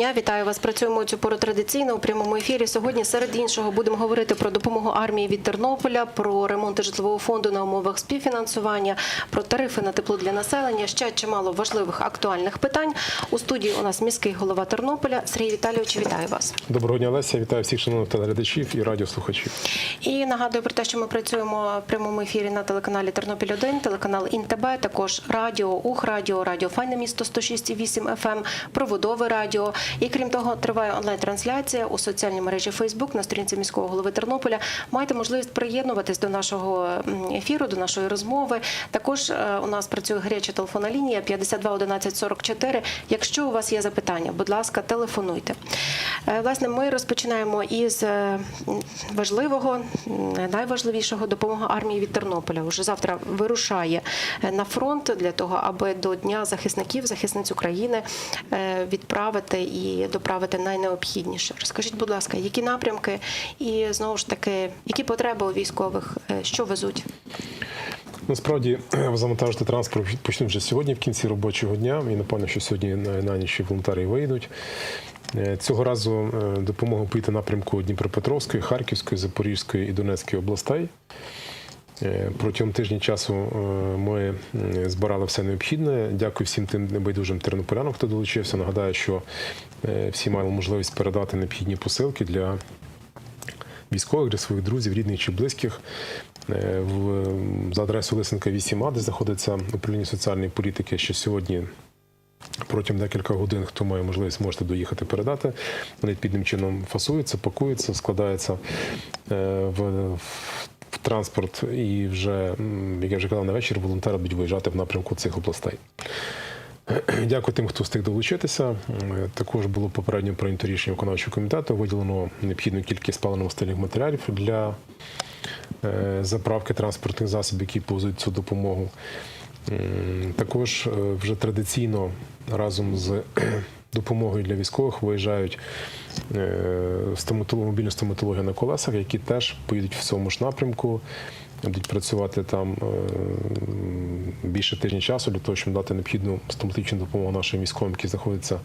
Дня, вітаю вас. Працюємо цю пору традиційно у прямому ефірі. Сьогодні серед іншого будемо говорити про допомогу армії від Тернополя, про ремонти житлового фонду на умовах співфінансування, про тарифи на тепло для населення. Ще чимало важливих актуальних питань. У студії у нас міський голова Тернополя Сергій Віталійович. Вітаю вас. Доброго дня, Леся. Вітаю всіх шановних телеглядачів і радіослухачів. І нагадую про те, що ми працюємо в прямому ефірі на телеканалі Тернопіль 1 телеканал ІНТБ, також радіо Ух Радіо, Радіо Файне місто 106,8 FM, Ем, Проводове радіо. І крім того, триває онлайн-трансляція у соціальній мережі Фейсбук на сторінці міського голови Тернополя. Маєте можливість приєднуватись до нашого ефіру, до нашої розмови. Також е, у нас працює гаряча телефонна лінія 52 11 44. Якщо у вас є запитання, будь ласка, телефонуйте. Е, Власне, ми розпочинаємо із е, важливого, найважливішого допомога армії від Тернополя. Уже завтра вирушає на фронт для того, аби до Дня захисників, захисниць України відправити і доправити найнеобхідніше. Розкажіть, будь ласка, які напрямки і знову ж таки, які потреби у військових, е, що везуть? Насправді завантажити транспорт почнуть вже сьогодні в кінці робочого дня. І напевно, що сьогодні на ніч волонтери вийдуть. Е, Цього разу е, допомога поїти напрямку Дніпропетровської, Харківської, Запорізької і Донецької областей. Е, Протягом тижня часу е, ми збирали все необхідне. Дякую всім тим небайдужим тернополянам, хто долучився. Нагадаю, що е, всі мали можливість передати необхідні посилки для військових, для своїх друзів, рідних чи близьких. За адресою Лисенка 8А, де знаходиться управління соціальної політики, що сьогодні протягом декілька годин, хто має можливість, можете доїхати передати. Вони підним чином фасуються, пакуються, складаються в транспорт і вже, як я вже казав, на вечір волонтери будуть виїжджати в напрямку цих областей. Дякую тим, хто встиг долучитися. Також було попередньо прийнято рішення виконавчого комітету. Виділено необхідну кількість паливно-мастильних матеріалів для е, заправки транспортних засобів, які повезуть цю допомогу. Також е, вже традиційно разом з допомогою для військових виїжджають е, стоматолог, мобільну стоматологію на колесах, які теж поїдуть в цьому ж напрямку, будуть працювати там е, більше тижня часу для того, щоб дати необхідну стоматичну допомогу нашим військовим, які знаходяться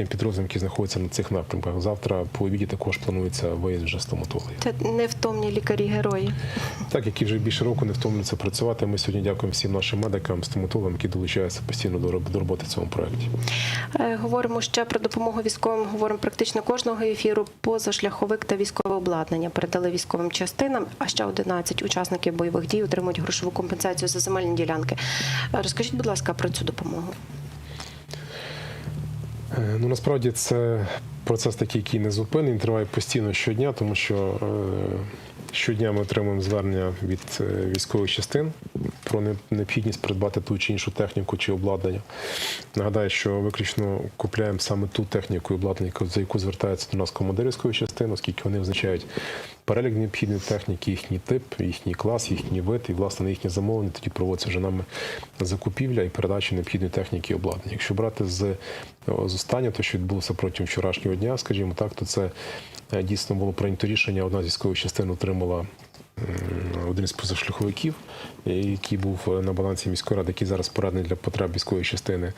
тим підрозділам, які знаходяться на цих напрямках. Завтра по обіді також планується виїзд вже стоматологів. Це невтомні лікарі-герої. Так, які вже більше року не втомлюються працювати. Ми сьогодні дякуємо всім нашим медикам, стоматологам, які долучаються постійно до роб- роботи в цьому проєкті. Е, Говоримо ще про допомогу військовим. Говоримо практично кожного ефіру. Позашляховик та військове обладнання передали військовим частинам. А ще 11 учасників бойових дій отримують грошову компенсацію за земельні ділянки. Е, Розкажіть, будь ласка, про цю допомогу. Е, Ну насправді це процес такий, який не зупинений, триває постійно щодня, тому що е, щодня ми отримуємо звернення від е, військових частин про не- необхідність придбати ту чи іншу техніку чи обладнання. Нагадаю, що виключно купляємо саме ту техніку і обладнання, за яку звертається до нас командир військової частини, оскільки вони визначають перелік необхідної техніки, їхній тип, їхній клас, їхній вид, і власне на їхнє замовлення тоді проводиться вже нами закупівля і передача необхідної техніки і обладнання. Якщо брати з, з останнього, то що відбулося протягом вчорашнього дня, скажімо так, то це е, дійсно було прийнято рішення. Одна зі військових частин отримала один із позашляховиків, який був е, на балансі міської ради, який зараз переданий для потреб військової частини.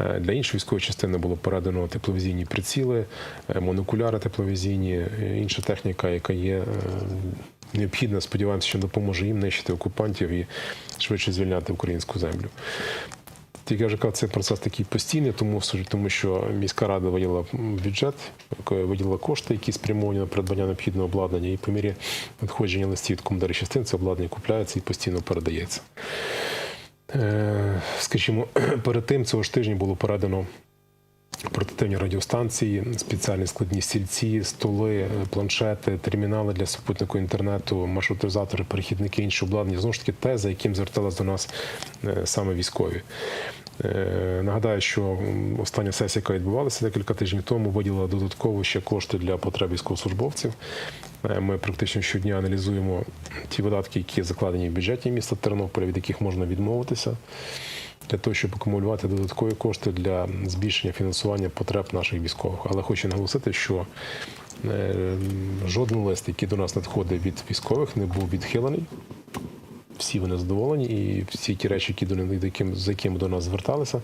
Е, Для іншої військової частини було передано тепловізійні приціли, е, монокуляри тепловізійні, інша техніка, яка є необхідна. Сподіваємося, що допоможе їм нищити окупантів і швидше звільняти українську землю. Тільки я вже казав, цей процес такий постійний, тому, тому що міська рада виділила бюджет, виділила кошти, які спрямовані на придбання необхідного обладнання, і по мірі надходження листів від командирів частин це обладнання купляється і постійно передається. Е, Скажімо, перед тим цього ж тижня було передано портативні радіостанції, спеціальні складні стільці, столи, планшети, термінали для супутнику інтернету, маршрутизатори, перехідники, інші обладнання. Знову ж таки, те, за яким зверталися до нас е, саме військові. Е, Нагадаю, що остання сесія, яка відбувалася декілька тижнів тому, виділила додатково ще кошти для потреб військовослужбовців. Е, Ми практично щодня аналізуємо ті видатки, які закладені в бюджеті міста Тернополя, від яких можна відмовитися для того, щоб акумулювати додаткові кошти для збільшення фінансування потреб наших військових. Але хочу наголосити, що е, жоден лист, який до нас надходить від військових, не був відхилений. всі вони задоволені, і всі ті речі, які до яким, за якими до нас зверталися,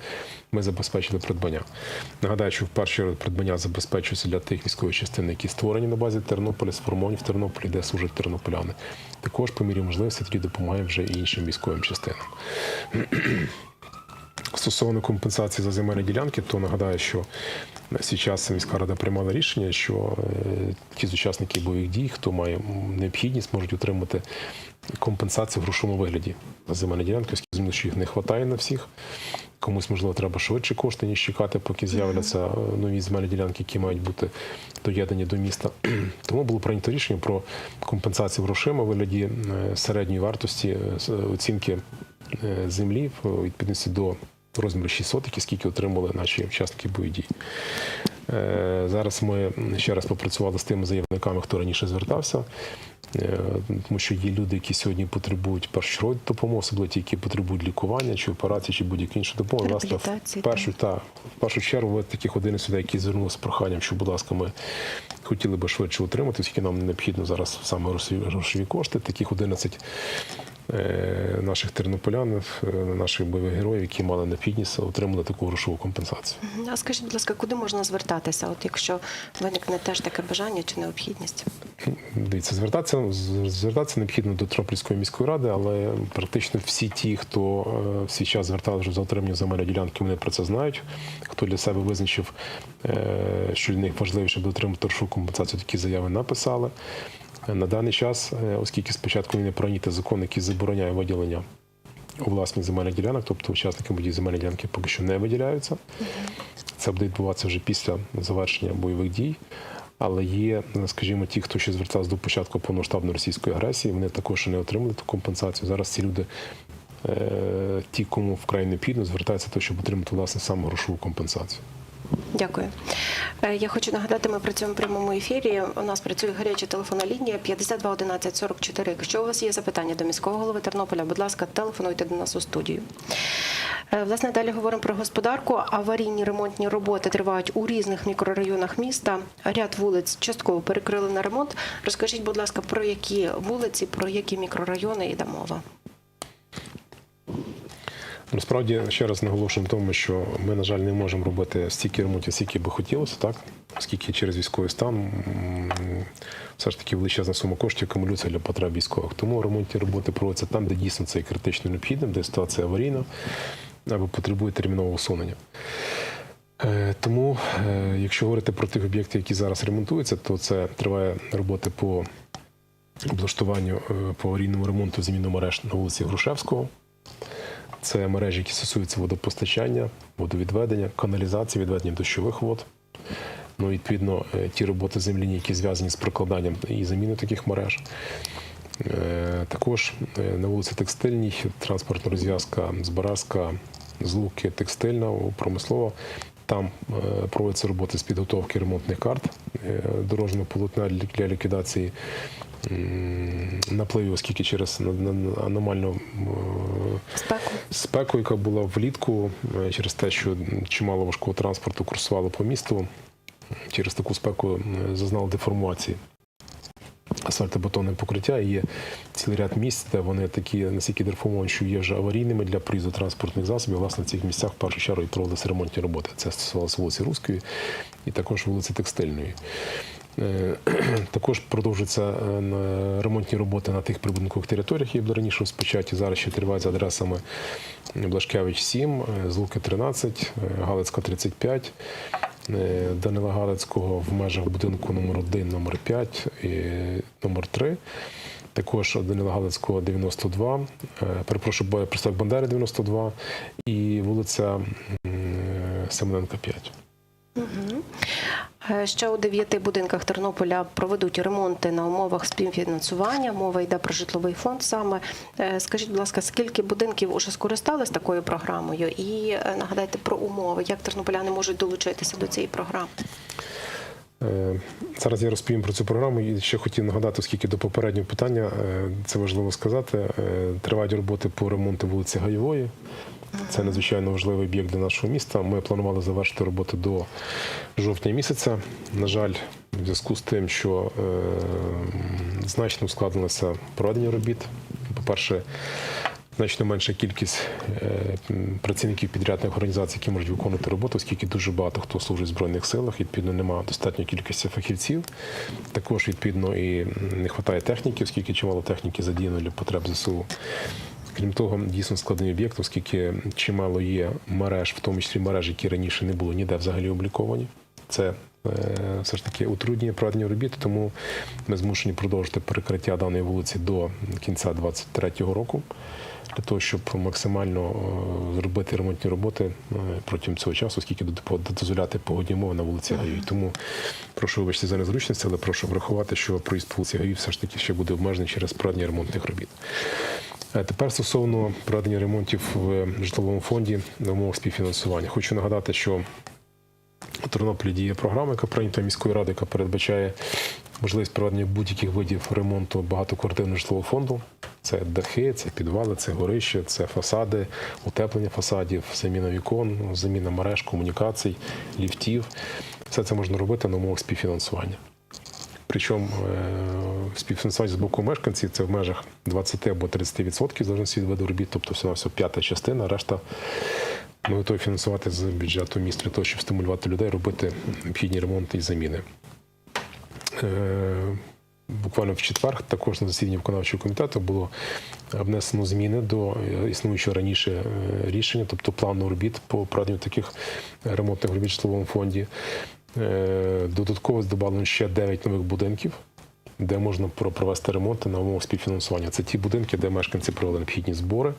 ми забезпечили придбання. Нагадаю, що в першу чергу придбання забезпечується для тих військових частин, які створені на базі Тернополя, сформовані в Тернополі, де служать тернополяни. Також, по мірі можливості, тоді допомагаємо вже іншим військовим частинам. Стосовно компенсації за земельні ділянки, то нагадаю, що час міська рада приймала рішення, що е, ті з учасників бойових дій, хто має необхідність, можуть отримати компенсацію в грошовому вигляді за земельні ділянки, оскільки що їх не вистачає на всіх. Комусь, можливо, треба швидше кошти, ніж чекати, поки з'являться е, нові земельні ділянки, які мають бути доєднані до міста. Тому було прийнято рішення про компенсацію грошима в вигляді е, середньої вартості оцінки землі в відповідності до розміру 600, які скільки отримали наші учасники бойових дій. Е, Зараз ми ще раз попрацювали з тими заявниками, хто раніше звертався, Е, тому що є люди, які сьогодні потребують першої допомоги, особливо ті, які потребують лікування чи операції, чи будь-які інші допомоги. Власне, в першу, та, в першу чергу ви таких один сюди, які звернулися з проханням, що, будь ласка, ми хотіли би швидше отримати, оскільки нам необхідно зараз саме грошові, кошти. Таких 11 е, наших тернополян, е, наших бойових героїв, які мали необхідність, отримали таку грошову компенсацію. А скажіть, будь ласка, куди можна звертатися, от якщо виникне теж таке бажання чи необхідність? Дивіться, звертатися звертатися необхідно до Тернопільської міської ради, але практично всі ті, хто е, в свій час зверталися за отримання земельної ділянки, вони про це знають. Хто для себе визначив, е, що для них важливо, щоб отримати грошову компенсацію, такі заяви написали. На даний час, е, оскільки спочатку не прийнятий закон, який забороняє виділення у власних земельних ділянок, тобто учасники будь земельні ділянки поки що не виділяються. Це буде відбуватися вже після завершення бойових дій. Але є, скажімо, ті, хто ще звертався до початку повноштабної російської агресії, вони також не отримали ту компенсацію. Зараз ці люди, е, ті, кому вкрай необхідно, звертаються до того, щоб отримати власне саме грошову компенсацію. Дякую. Е, Я хочу нагадати, ми працюємо в прямому ефірі. У нас працює гаряча телефонна лінія 52 11 44. Якщо у вас є запитання до міського голови Тернополя, будь ласка, телефонуйте до нас у студію. Е, Власне, далі говоримо про господарку. Аварійні ремонтні роботи тривають у різних мікрорайонах міста. Ряд вулиць частково перекрили на ремонт. Розкажіть, будь ласка, про які вулиці, про які мікрорайони йде мова? Насправді, ще раз наголошуємо в тому, що ми, на жаль, не можемо робити стільки ремонтів, скільки би хотілося, так? оскільки через військовий стан все ж таки величезна сума коштів акумулюється для потреб військових. Тому ремонтні роботи проводяться там, де дійсно це критично необхідним, де ситуація аварійна або потребує термінового усунення. Е, Тому, е, якщо говорити про тих об'єктів, які зараз ремонтуються, то це триває роботи по облаштуванню е, по аварійному ремонту заміну мереж на вулиці Грушевського. Це мережі, які стосуються водопостачання, водовідведення, каналізації, відведення дощових вод. Ну, відповідно, е, ті роботи земляні, які зв'язані з прокладанням і заміною таких мереж. Е, Також е, на вулиці Текстильній транспортна розв'язка Збаразька, Злуки, текстильна, промислова. Там проводяться роботи з підготовки ремонтних карт дорожнього полотна для ліквідації напливів, оскільки через аномальну Спеку. спеку, яка була влітку, е, через те, що чимало важкого транспорту курсувало по місту, через таку спеку зазнали деформації. Асфальтобетонне покриття і є цілий ряд місць, де вони такі настільки деформовані, що є вже аварійними для проїзду транспортних засобів. Власне, в цих місцях в першу чергу і проводилися ремонтні роботи. Це стосувалося вулиці Руської і також вулиці Текстильної. Е, Також продовжуються е, ремонтні роботи на тих прибудинкових територіях, які були раніше розпочаті. Зараз ще тривають за адресами Блашкевич 7, е, Злуки 13, е, Галицька 35, е, Данила Галицького в межах будинку номер 1, номер 5 і номер 3. Також Данила Галицького 92, е, перепрошую, проспект Бандери 92 і вулиця Семененка 5. Е, Ще у дев'яти будинках Тернополя проведуть ремонти на умовах співфінансування. Мова йде про житловий фонд. Саме Е, скажіть, будь ласка, скільки будинків уже скористались такою програмою? І е, нагадайте про умови, як тернополяни можуть долучитися до цієї програми. Е, Зараз я розповім про цю програму і ще хотів нагадати, оскільки до попереднього питання е, це важливо сказати. е, Тривають роботи по ремонту вулиці Гайової. Це надзвичайно важливий об'єкт для нашого міста. Ми планували завершити роботи до жовтня місяця. На жаль, в зв'язку з тим, що е, значно ускладнилося проведення робіт по-перше, значно менша кількість е, працівників підрядних організацій, які можуть виконувати роботу, оскільки дуже багато хто служить в збройних силах. Відповідно, немає достатньої кількості фахівців. Також відповідно і не вистачає техніки, оскільки чимало техніки задіяно для потреб ЗСУ. Крім того, дійсно складний об'єкт, оскільки чимало є мереж, в тому числі мереж, які раніше не було ніде взагалі обліковані. Це е, все ж таки утруднює проведення робіт, тому ми змушені продовжити перекриття даної вулиці до кінця 2023 року, для того, щоб максимально е, зробити ремонтні роботи е, протягом цього часу, оскільки дозволяти погодні умови на вулиці Гаюй. Тому прошу вибачте за незручність, але прошу врахувати, що проїзд вулиці Гаюй все ж таки ще буде обмежений через проведення ремонтних робіт. Е, Тепер стосовно проведення ремонтів в житловому фонді на умовах співфінансування. Хочу нагадати, що у Тернополі діє програма, яка прийнята міською радою, яка передбачає можливість проведення будь-яких видів ремонту багатоквартирного житлового фонду. Це дахи, це підвали, це горища, це фасади, утеплення фасадів, заміна вікон, заміна мереж, комунікацій, ліфтів. Все це можна робити на умовах співфінансування. Причому е, співфінансування з боку мешканців це в межах 20 або 30% залежно від виду робіт, тобто всього всього п'ята частина, решта ми готові фінансувати з бюджету міст для того, щоб стимулювати людей робити необхідні ремонти і заміни. Е, Буквально в четвер також на засіданні виконавчого комітету було внесено зміни до е, існуючого раніше рішення, тобто плану робіт по проведенню таких ремонтних робіт в житловому фонді. Е, Додатково додано ще 9 нових будинків, де можна провести ремонти на умовах співфінансування. Це ті будинки, де мешканці провели необхідні збори,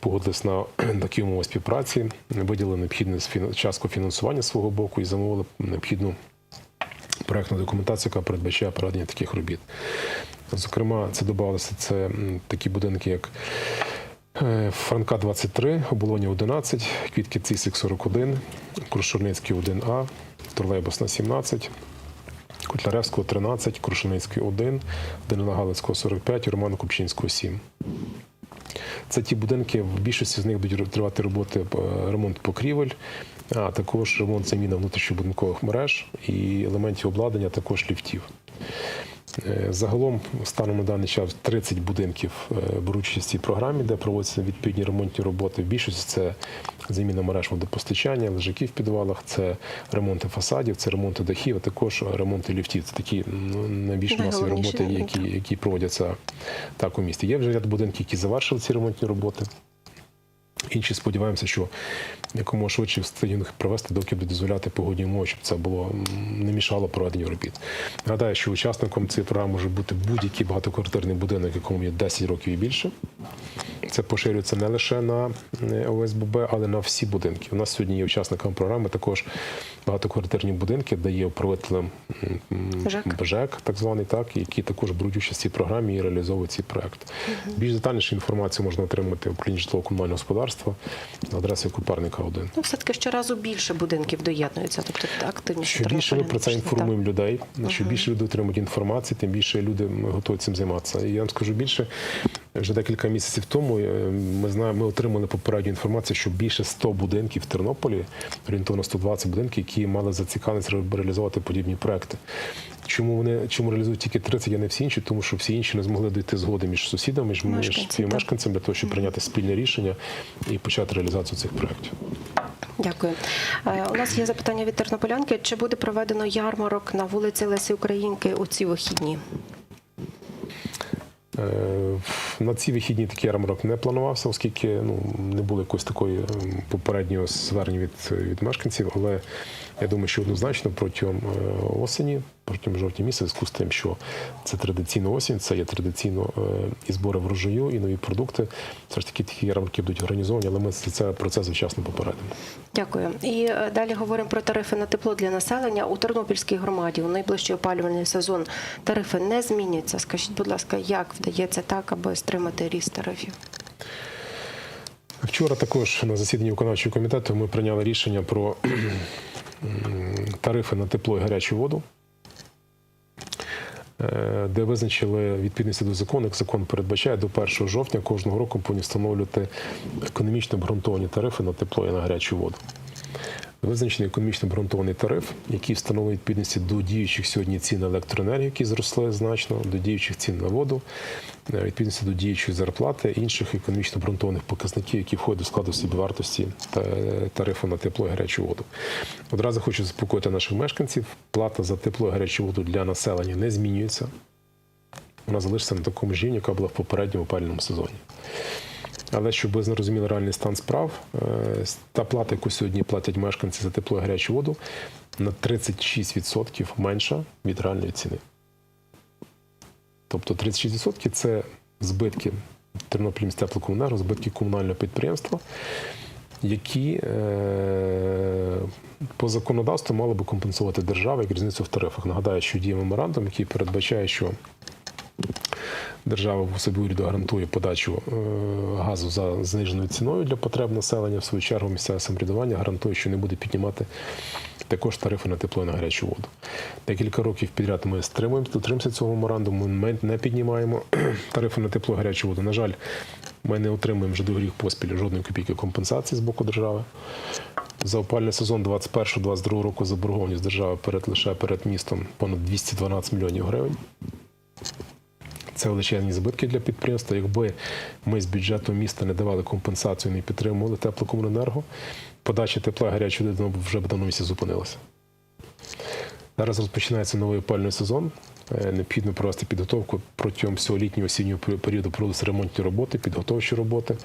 погодились на такі умови співпраці, виділили необхідну сфі- частку фінансування свого боку і замовили необхідну проектну документацію, яка передбачає проведення таких робіт. Зокрема, це додавалося це такі будинки, як е, Франка 23, Оболоня 11, Квітки Цисик 41, Крушурницький 1А, Тролейбусна 17, Котляревського 13, Крушеницький 1, Данила Галицького 45, Романа Купчинського 7. Це ті будинки, в більшості з них будуть тривати роботи е, ремонт покрівель, а також ремонт заміна внутрішньобудинкових мереж і елементів обладнання, також ліфтів. Е, Загалом станом на даний час 30 будинків е, беруть участь в цій програмі, де проводяться відповідні ремонтні роботи. В більшості це заміна мереж водопостачання, лежаків в підвалах, це ремонти фасадів, це ремонти дахів, а також ремонти ліфтів. Це такі ну, найбільш масові роботи, які, які проводяться так у місті. Є вже ряд будинків, які завершили ці ремонтні роботи. Інші сподіваємося, що якомога швидше встигнемо їх провести, доки буде дозволяти погодні умови, щоб це було не мішало проведенню робіт. Нагадаю, що учасником цієї програми може бути будь-який багатоквартирний будинок, якому є 10 років і більше. Це поширюється не лише на е, ОСББ, але на всі будинки. У нас сьогодні є учасниками програми також багатоквартирні будинки, де є управителем ЖЕК. ЖЕК, так званий, так, які також беруть участь в цій програмі і реалізовують цей проект. Більш детальніше інформацію можна отримати в управлінні житлово-комунального господарства на адресі Купарника 1. Ну, все-таки щоразу більше будинків доєднуються, тобто активніше. Що більше ми про це інформуємо людей, що більше люди отримують інформації, тим більше люди готові цим займатися. І я вам скажу більше. Вже декілька місяців тому е, ми знаємо, ми отримали попередню інформацію, що більше 100 будинків в Тернополі, орієнтовно 120 будинків, які мали зацікавленість реалізувати подібні проекти. Чому вони чому реалізують тільки 30, а не всі інші? Тому що всі інші не змогли дійти згоди між сусідами, між, між Мешканці, для того, щоб прийняти спільне рішення і почати реалізацію цих проєктів. Дякую. Е, У нас є запитання від тернополянки. Чи буде проведено ярмарок на вулиці Лесі Українки у ці вихідні? Е, На ці вихідні такий ярмарок не планувався, оскільки ну, не було якоїсь такої ем, попереднього звернення від, від мешканців. Але я думаю, що однозначно протягом е, осені, протягом жовтня місяця, в зв'язку з тим, що це традиційно осінь, це є традиційно е, і збори врожаю, і нові продукти. Все ж таки такі ярмарки будуть організовані, але ми це процес завчасно попередимо. Дякую. І е, далі говоримо про тарифи на тепло для населення у Тернопільській громаді. У найближчий опалювальний сезон тарифи не зміняться. Скажіть, будь ласка, як вдається так, аби стримати ріст тарифів? Вчора також на засіданні виконавчого комітету ми прийняли рішення про тарифи на тепло і гарячу воду, е, де визначили відповідності до закону, як закон передбачає, до 1 жовтня кожного року повинні встановлювати економічно обґрунтовані тарифи на тепло і на гарячу воду. Визначений економічно обґрунтований тариф, який встановлений відповідності до діючих сьогодні цін на електроенергію, які зросли значно, до діючих цін на воду, е, відповідності до діючої зарплати, інших економічно обґрунтованих показників, які входять до складу собівартості та- тарифу на тепло і гарячу воду. Одразу хочу заспокоїти наших мешканців. Плата за тепло і гарячу воду для населення не змінюється. Вона залишиться на такому ж рівні, яка була в попередньому опалювальному сезоні. Але щоб ви зрозуміли реальний стан справ, е, та плата, яку сьогодні платять мешканці за тепло і гарячу воду, на 36% менша від реальної ціни. Тобто 36% це збитки Тернопіль теплокомунерго, збитки комунального підприємства, які е, по законодавству мали би компенсувати держава як різницю в тарифах. Нагадаю, що діє меморандум, який передбачає, що держава в собі уряду гарантує подачу е, газу за зниженою ціною для потреб населення. В свою чергу місцеве самоврядування гарантує, що не буде піднімати також тарифи на тепло і на гарячу воду. Декілька років підряд ми стримуємо, дотримуємося цього меморандуму. Ми не піднімаємо тарифи на тепло і гарячу воду. На жаль, ми не отримуємо вже до рік поспіль жодної копійки компенсації з боку держави. За опальний сезон 21-22 року заборгованість держави перед лише перед містом понад 212 мільйонів гривень. Це величезні збитки для підприємства. Якби ми з бюджету міста не давали компенсацію, не підтримували теплокомуненерго, подача тепла гарячої води вже б давно місяць зупинилася. Зараз розпочинається новий опальний сезон. Е, Необхідно провести підготовку протягом всього літнього осіннього періоду проводити ремонтні роботи, підготовчі роботи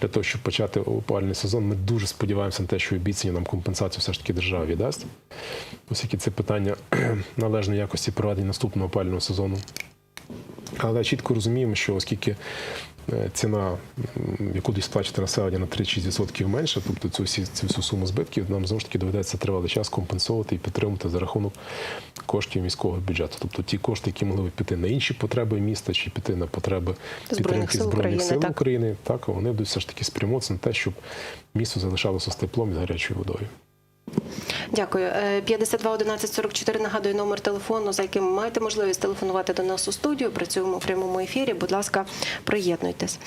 для того, щоб почати опальний сезон. Ми дуже сподіваємося на те, що обіцяння нам компенсацію все ж таки держава віддасть, оскільки це питання належної якості проведення наступного опального сезону. Але чітко розуміємо, що оскільки е, ціна, яку десь сплачувати населення на 36% менше, тобто цю, всі- цю всю суму збитків, нам знову ж таки доведеться тривалий час компенсувати і підтримувати за рахунок коштів міського бюджету. Тобто ті кошти, які могли б піти на інші потреби міста чи піти на потреби Збройних підтримки сил збройних України, сил так. України, так вони будуть все ж таки спрямовуватися на те, щоб місто залишалося з теплом і з гарячою водою. Дякую. Е, 52 11 44 нагадую номер телефону, за яким маєте можливість телефонувати до нас у студію. Працюємо в прямому ефірі. Будь ласка, приєднуйтесь.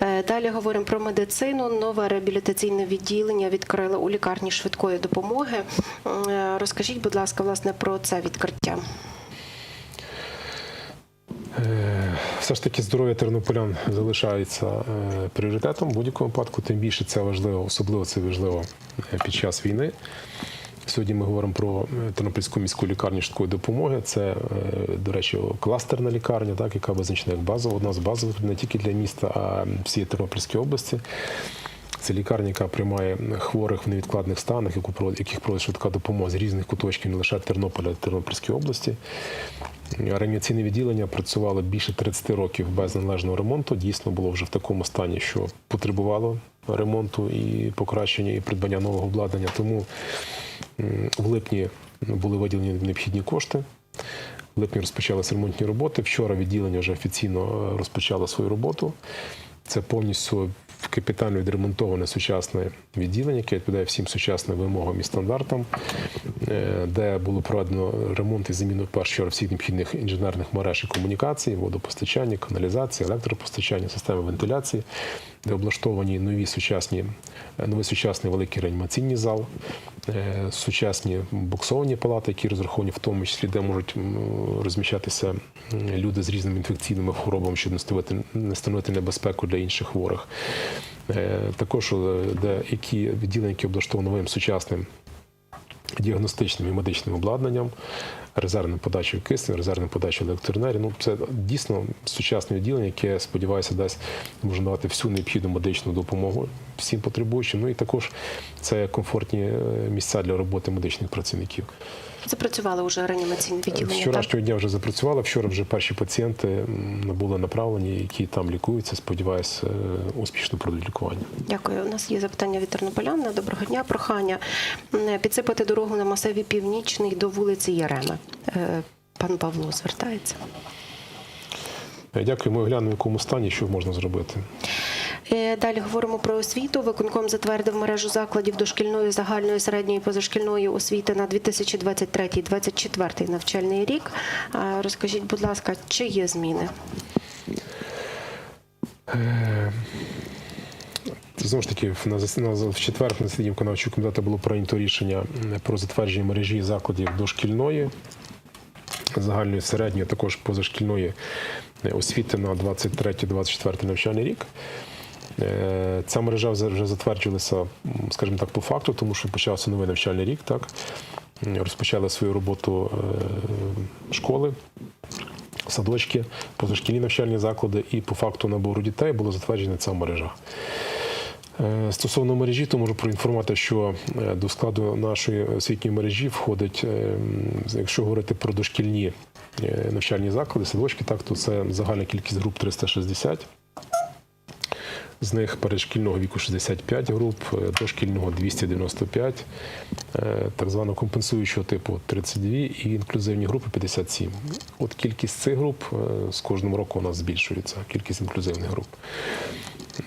Е, Далі говоримо про медицину. Нове реабілітаційне відділення відкрили у лікарні швидкої допомоги. Е, Розкажіть, будь ласка, власне про це відкриття. Е, Все ж таки здоров'я тернополян залишається е, пріоритетом в будь-якому випадку. Тим більше це важливо, особливо це важливо е, під час війни. Сьогодні ми говоримо про Тернопільську міську лікарню швидкої допомоги. Це, до речі, кластерна лікарня, так, яка визначена як базова, одна з базових не тільки для міста, а всієї Тернопільської області. Це лікарня, яка приймає хворих в невідкладних станах, яких проводить швидка допомога з різних куточків, не лише Тернополя, а й Тернопільської області. Реанімаційне відділення працювало більше 30 років без належного ремонту. Дійсно було вже в такому стані, що потребувало ремонту і покращення, і придбання нового обладнання. Тому в липні були виділені необхідні кошти. В липні розпочалися ремонтні роботи. Вчора відділення вже офіційно е, розпочало свою роботу. Це повністю капітально відремонтоване сучасне відділення, яке відповідає всім сучасним вимогам і стандартам, е, де було проведено ремонт і заміну першу всіх необхідних інженерних мереж і комунікацій, водопостачання, каналізації, електропостачання, системи вентиляції, де облаштовані нові сучасні, е, новий сучасний великий реанімаційний зал, е, сучасні буксовані палати, які розраховані в тому числі, де можуть розміщатися люди з різними інфекційними хворобами, щоб не становити небезпеку для інших хворих. Е, Також е, які відділення, які облаштовані новим сучасним діагностичним і медичним обладнанням, резервною подачею кисню, резервною подачею електроенергії. Ну, це дійсно сучасне відділення, яке, сподіваюся, дасть може давати всю необхідну медичну допомогу всім потребуючим. Ну і також це комфортні е, місця для роботи медичних працівників. Запрацювали вже реанімаційне З відділення. Вчорашнього дня вже запрацювала. Вчора вже перші пацієнти були направлені, які там лікуються. Сподіваюся, е, успішно пройдуть лікування. Дякую. У нас є запитання від тернополян. Доброго дня. Прохання підсипати дорогу на масиві північний до вулиці Єреми. Е, Пан Павло звертається. Е, Дякую. Ми оглянемо, в якому стані, що можна зробити. Е, Далі говоримо про освіту. Виконком затвердив мережу закладів дошкільної, загальної, середньої позашкільної освіти на 2023-2024 навчальний рік. Розкажіть, будь ласка, чи є зміни? Знову ж таки, на в четвер на засіданні виконавчого комітету було прийнято рішення про затвердження мережі закладів дошкільної, загальної середньої, також позашкільної е, освіти на 23-24 навчальний рік. Е, Ця мережа вже затверджувалася, скажімо так, по факту, тому що почався новий навчальний рік. Так розпочали свою роботу е, школи, садочки, позашкільні навчальні заклади, і по факту набору дітей було затверджена ця мережа. Е, Стосовно мережі, то можу проінформувати, що е, до складу нашої освітньої мережі входить, е, якщо говорити про дошкільні навчальні заклади, садочки, так то це загальна кількість груп 360. З них передшкільного віку 65 груп, дошкільного 295, е, так званого компенсуючого типу 32 і інклюзивні групи 57. От кількість цих груп з кожним роком у нас збільшується, кількість інклюзивних груп.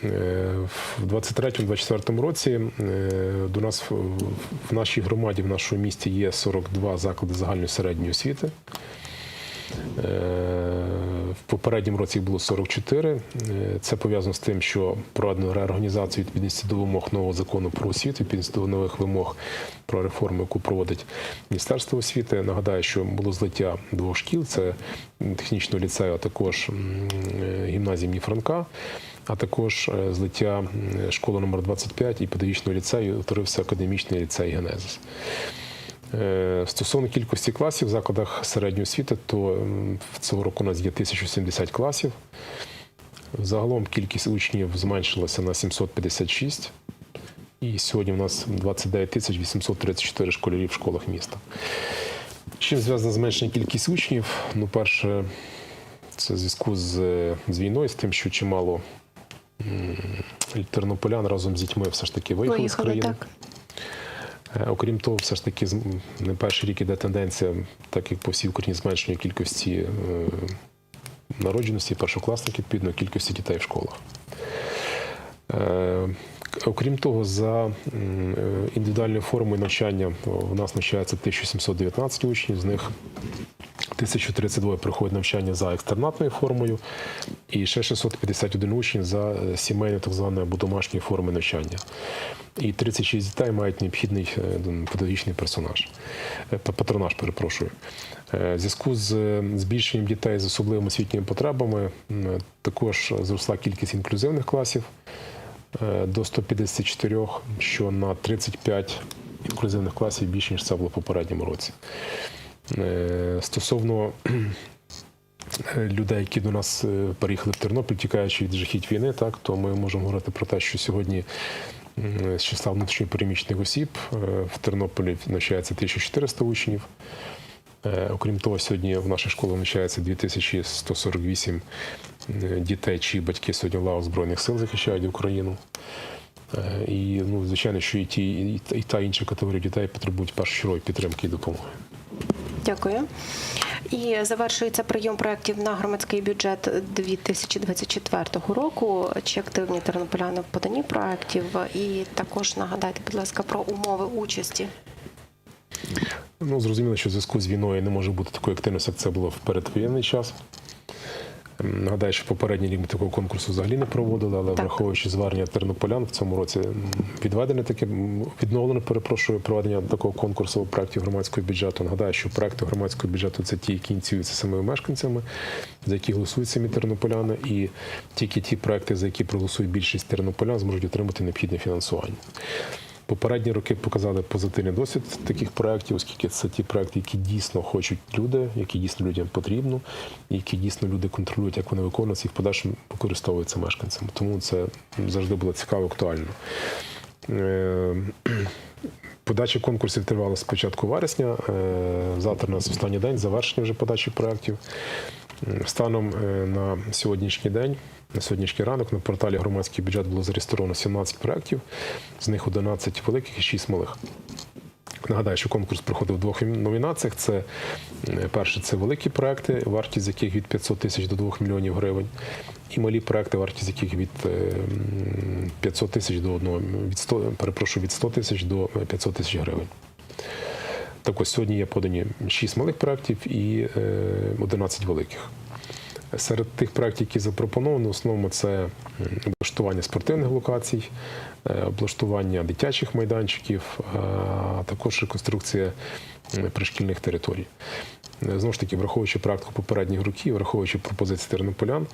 Е, В 23-24 році е, до нас в- нашій громаді, в нашому місті є 42 заклади загальної середньої освіти. Е, В попередньому році їх було 44. Е, Це пов'язано з тим, що проведено реорганізацію відповідності до вимог нового закону про освіту, відповідності до нових вимог про реформу, яку проводить Міністерство освіти. Нагадаю, що було злиття двох шкіл: це технічного ліцею, а також гімназії імені Франка. А також е, злиття школи номер 25 і педагогічного ліцею утворився академічний ліцей Генезис. Е, Стосовно кількості класів в закладах середньої освіти, то цього року у нас є 1070 класів. Загалом кількість учнів зменшилася на 756. І сьогодні у нас 29 тисяч 834 школярів в школах міста. Чим зв'язана зменшення кількість учнів? Ну, перше, це в зв'язку з, з війною, з тим, що чимало тернополян разом з дітьми все ж таки виїхали, з Виїхали, країни. так. Е, Окрім того, все ж таки, не перший рік іде тенденція, так як по всій Україні, зменшення кількості е, народженості першокласників, відповідно, кількості дітей в школах. Окрім того, за е, індивідуальною формою навчання в нас навчається 1719 учнів, з них 1032 проходять навчання за екстернатною формою, і ще 651 учень за е, сімейною так званою або домашньою формою навчання. І 36 дітей мають необхідний е, педагогічний персонаж, патронаж, перепрошую. В зв'язку з збільшенням дітей з особливими освітніми потребами також зросла кількість інклюзивних класів до 154, що на 35 інклюзивних класів більше, ніж це було в попередньому році. Е, Стосовно е, людей, які до нас е, переїхали в Тернопіль, тікаючи від жахіть війни, так то ми можемо говорити про те, що сьогодні з числа внутрішньопереміщених осіб е, в Тернополі навчається 1400 учнів. Е, Окрім того, сьогодні в нашій школі навчається 2148 е, дітей, чиї батьки сьогодні в лавах Збройних сил захищають Україну. Е, І, ну, звичайно, що і ті, і та- інша категорія дітей потребують першочергової підтримки і допомоги. Дякую. І завершується прийом проєктів на громадський бюджет 2024 року. Чи активні тернополяни в поданні проєктів? І також нагадайте, будь ласка, про умови участі. Ну, зрозуміло, що в зв'язку з війною не може бути такої активності, як це було в передвоєнний час. Нагадаю, що попередній рік ми такого конкурсу взагалі не проводили, але Так. враховуючи звернення тернополян в цьому році відведене таке м, відновлено, перепрошую, проведення такого конкурсу у проєкті громадського бюджету. Нагадаю, що проекти громадського бюджету це ті, які ініціюються самими мешканцями, за які голосують самі тернополяни, і тільки ті проекти, за які проголосують більшість тернополян, зможуть отримати необхідне фінансування. Попередні роки показали позитивний досвід таких проєктів, оскільки це ті проекти, які дійсно хочуть люди, які дійсно людям потрібно, які дійсно люди контролюють, як вони виконуються і в подальшому використовуються мешканцями. Тому це завжди було цікаво, актуально. Е, Подача конкурсів тривала з початку вересня. Е, Завтра у нас останній день завершення вже подачі проєктів. Станом е, на сьогоднішній день, на сьогоднішній ранок, на порталі громадський бюджет було зареєстровано 17 проєктів, з них 11 великих і 6 малих. Нагадаю, що конкурс проходив в двох номінаціях. Це е, перше це великі проекти, вартість яких від 500 тисяч до 2 мільйонів гривень, і малі проекти, вартість яких від е, 500 тисяч до 1, від 100, перепрошую, від 100 тисяч до 500 тисяч гривень. Так ось сьогодні є подані 6 малих проєктів і е, 11 великих. Серед тих проєктів, які запропоновані, в основному це облаштування спортивних локацій, е, облаштування дитячих майданчиків, е, а також реконструкція пришкільних територій. Е, Знову ж таки, враховуючи практику попередніх років, враховуючи пропозиції тернополян,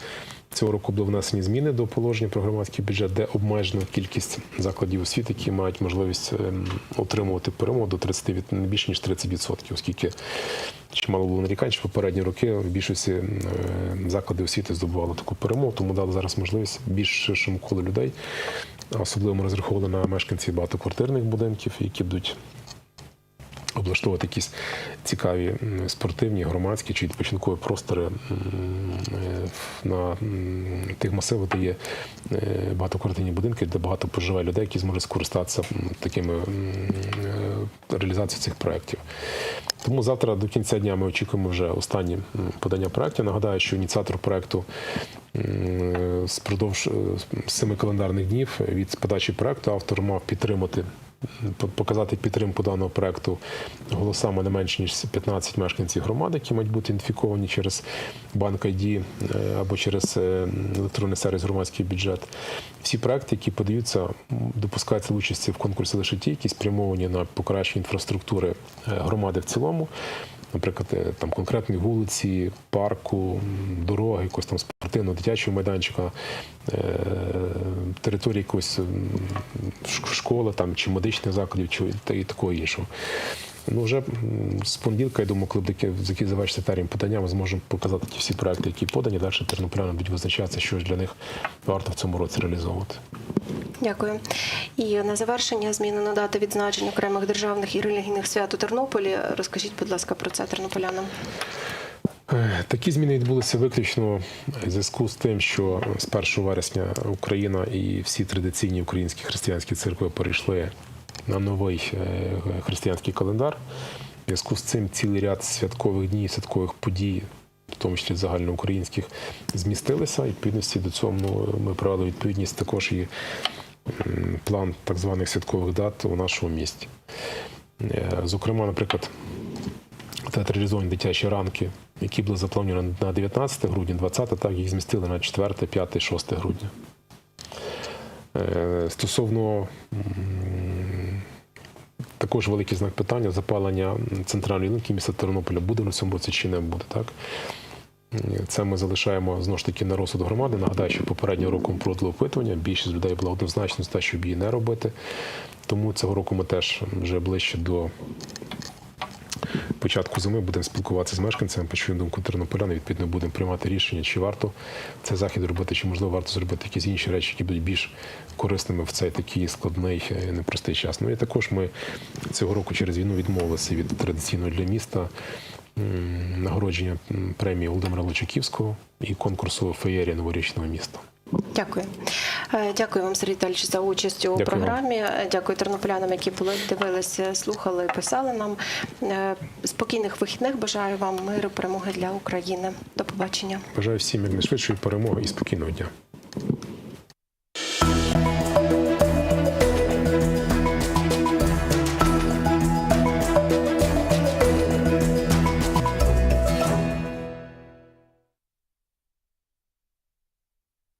цього року були внесені зміни до положення про громадський бюджет, де обмежена кількість закладів освіти, які мають можливість ем, отримувати перемогу до 30, від- не більше ніж 30%, оскільки чимало було нарікань, що попередні роки в більшості е, заклади освіти здобували таку перемогу, тому дали зараз можливість більш ширшому колу людей. Особливо ми розраховували на мешканців багатоквартирних будинків, які будуть облаштовувати якісь цікаві спортивні, громадські чи відпочинкові простори на тих масивах, де є е, багатоквартирні будинки, де багато проживає людей, які зможуть скористатися такими е, реалізацією цих проєктів. Тому завтра до кінця дня ми очікуємо вже останні подання проєктів. Нагадаю, що ініціатор проєкту спродовж е, семи календарних днів від подачі проєкту автор мав підтримати. М, Показати підтримку даного проекту голосами не менше ніж 15 мешканців громади, які мають бути інфіковані через банк ID е, або через е, електронний сервіс громадський бюджет. Всі проекти, які подаються, допускаються участі в конкурсі лише ті, які спрямовані на покращення інфраструктури е, громади в цілому. Наприклад, е, там конкретної вулиці, парку, дороги, якогось там спортивного дитячого майданчика, е, території якоїсь школи там, чи медичних закладів, чи і такого іншого. Ну, вже з понеділка, я думаю, коли заки- завершиться термін подання, ми зможемо показати ті всі проекти, які подані. Далі тернополяни будуть визначатися, що ж для них варто в цьому році реалізовувати. Дякую. І на завершення змінено дати відзначень окремих державних і релігійних свят у Тернополі. Розкажіть, будь ласка, про це тернополянам. Е, Такі зміни відбулися виключно в зв'язку з тим, що з 1 вересня Україна і всі традиційні українські християнські церкви перейшли на новий е, християнський календар. В зв'язку з цим цілий ряд святкових днів, святкових подій, в тому числі загальноукраїнських, змістилися. І відповідності до цього ну, ми провели відповідність також і план так званих святкових дат у нашому місті. Е, Зокрема, наприклад, театралізовані дитячі ранки, які були заплановані на 19 грудня, 20, так їх змістили на 4, 5, 6 грудня. Е, Стосовно також великий знак питання запалення центральної лінки міста Тернополя буде на цьому році чи не буде. Так? Це ми залишаємо знову ж таки на розсуд громади. Нагадаю, що попереднього року ми проводили опитування. Більшість людей була однозначно за те, щоб її не робити. Тому цього року ми теж вже ближче до початку зими будемо спілкуватися з мешканцями, почуємо думку тернополян, і відповідно будемо приймати рішення, чи варто цей захід робити, чи можливо варто зробити якісь інші речі, які будуть більш корисними в цей такий складний е, непростий час. Ну і також ми цього року через війну відмовилися від традиційного для міста нагородження премії Володимира Лучаківського і конкурсу феєрія новорічного міста. Дякую. Е, Дякую вам, Сергій Віталійович, за участь у Дякую програмі. Е, Дякую тернополянам, які були дивилися, слухали, писали нам. Е, Спокійних вихідних. Бажаю вам миру, перемоги для України. До побачення. Бажаю всім якнайшвидшої перемоги і спокійного дня.